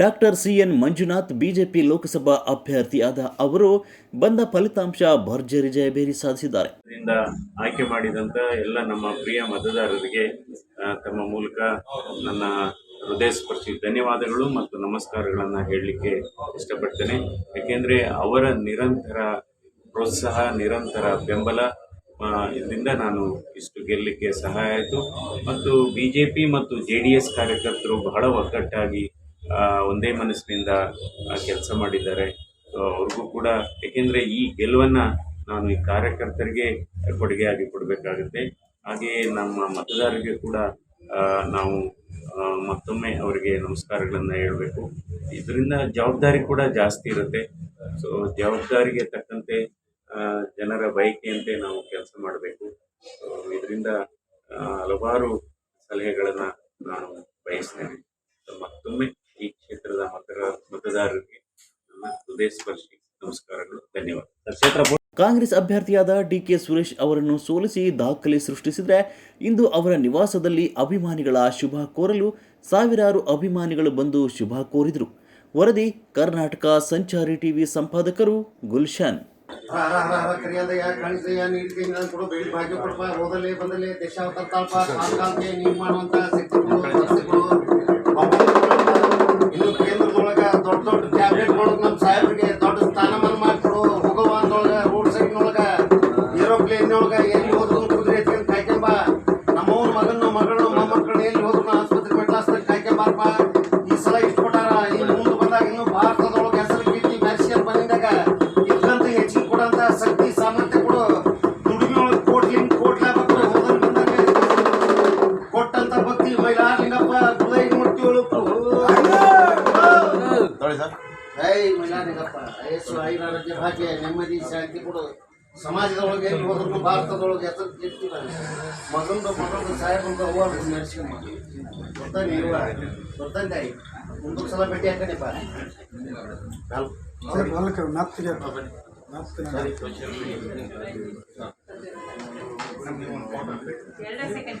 Doctor CN Manjunath, BJP Lok Sabha ಅಭ್ಯರ್ಥಿಯಾದ ಅವರು ಬಂದ ಫಲಿತಾಂಶ ಭರ್ಜರಿ ಜಯಬೇರಿ ಸಾಧಿಸಿದ್ದಾರೆ. ಆಯ್ಕೆ ಮಾಡಿದಂತ ಎಲ್ಲ ನಮ್ಮ ಪ್ರಿಯ ಮತದಾರರಿಗೆ ತಮ್ಮ ಮೂಲಕ ನನ್ನ ಹೃದಯ ಸ್ಪರ್ಶಿ ಧನ್ಯವಾದಗಳು ಮತ್ತು ನಮಸ್ಕಾರಗಳನ್ನು ಹೇಳಲಿಕ್ಕೆ ಇಷ್ಟಪಡ್ತೇನೆ. ಏಕೆಂದರೆ ಅವರ ನಿರಂತರ ಪ್ರೋತ್ಸಾಹ, ನಿರಂತರ ಬೆಂಬಲ ಇದರಿಂದ ನಾನು ಇಷ್ಟು ಗೆಲ್ಲಲಿಕ್ಕೆ ಸಹಾಯ ಆಯಿತು. ಮತ್ತು ಬಿ ಜೆ ಪಿ ಮತ್ತು ಜೆ ಡಿ ಎಸ್ ಕಾರ್ಯಕರ್ತರು ಬಹಳ ಒಗ್ಗಟ್ಟಾಗಿ ಒಂದೇ ಮನಸ್ಸಿನಿಂದ ಕೆಲಸ ಮಾಡಿದ್ದಾರೆ. ಅವ್ರಿಗೂ ಕೂಡ, ಏಕೆಂದರೆ ಈ ಗೆಲುವನ್ನು ನಾನು ಈ ಕಾರ್ಯಕರ್ತರಿಗೆ ಕೊಡುಗೆಯಾಗಿ ಕೊಡಬೇಕಾಗುತ್ತೆ. ಹಾಗೆಯೇ ನಮ್ಮ ಮತದಾರರಿಗೆ ಕೂಡ ನಾವು ಮತ್ತೊಮ್ಮೆ ಅವರಿಗೆ ನಮಸ್ಕಾರಗಳನ್ನು ಹೇಳಬೇಕು. ಇದರಿಂದ ಜವಾಬ್ದಾರಿ ಕೂಡ ಜಾಸ್ತಿ ಇರುತ್ತೆ. ಸೊ ಜವಾಬ್ದಾರಿಗೆ ಜನರ ಬಯಕೆಯಂತೆ ನಾವು ಕೆಲಸ ಮಾಡಬೇಕು. ಇದರಿಂದ ಹಲವಾರು ಸಲಹೆಗಳನ್ನು ನಾನು ಬಯಸ್ತೇನೆ. ಮತ್ತೊಮ್ಮೆ ಈ ಕ್ಷೇತ್ರದ ಮತದಾರ ಮತದಾರರಿಗೆ ನನ್ನ ಹೃದಯ ಸ್ಪರ್ಶಿ ನಮಸ್ಕಾರಗಳು, ಧನ್ಯವಾದ. ಕ್ಷೇತ್ರ ಕಾಂಗ್ರೆಸ್ ಅಭ್ಯರ್ಥಿಯಾದ ಡಿಕೆ ಸುರೇಶ್ ಅವರನ್ನು ಸೋಲಿಸಿ ದಾಖಲೆ ಸೃಷ್ಟಿಸಿದರೆ ಇಂದು ಅವರ ನಿವಾಸದಲ್ಲಿ ಅಭಿಮಾನಿಗಳ ಶುಭ ಕೋರಲು ಸಾವಿರಾರು ಅಭಿಮಾನಿಗಳು ಬಂದು ಶುಭ ಕೋರಿದರು. ವರದಿ, ಕರ್ನಾಟಕ ಸಂಚಾರಿ ಟಿವಿ ಸಂಪಾದಕರು ಗುಲ್ಶಾನ್. ಹರ ಹರ ನಾನು ಕೊಡಪ್ಪ ದೇಶ ದೊಡ್ಡ ದೊಡ್ಡ ಕ್ಯಾಬಿನೆಟ್ಗಳು ನಮ್ಮ ಸಾಹೇಬ್ರಿಗೆ ದೊಡ್ಡ ಸ್ಥಾನಮಾನ ಮಾಡಿಕೊಡು. ಹೋಗುವಂತೊಳಗ ರೋಡ್ ಸೈಡ್ನೊಳಗ ಏರೋಪ್ಲೇನ್ನೊಳಗ ಎಲ್ಲಿ ಜೈ ಮೈಲಾರಲಿಂಗಪ್ಪ ಯೇಸು ಐರಾರೋಗ್ಯ ಭಾಗ್ಯ ನೆಮ್ಮದಿ ಶಾಂತಿ ಕೊಡು ಸಮಾಜದೊಳಗೆ ಎಲ್ಲಿ ಹೋದ್ರು ಭಾರತದೊಳಗೆ ಹೆಸರು ಕೀರ್ತಿ ಮಗಂದು ಮಗಂದು ಸಾಹೇಬಂದು ಅವ್ವ ನಡೆಸ್ಕೊಂಬ ಬರ್ತಾನೆ ಇರುವ ಬರ್ತಾನೆ ತಾಯಿ. ಮುಂದಕ್ಕೆ ಸಲ ಭೇಟಿ ಹಾಕಣೆಪ್ಪ ಎರಡೇ ಸೆಕೆಂಡ್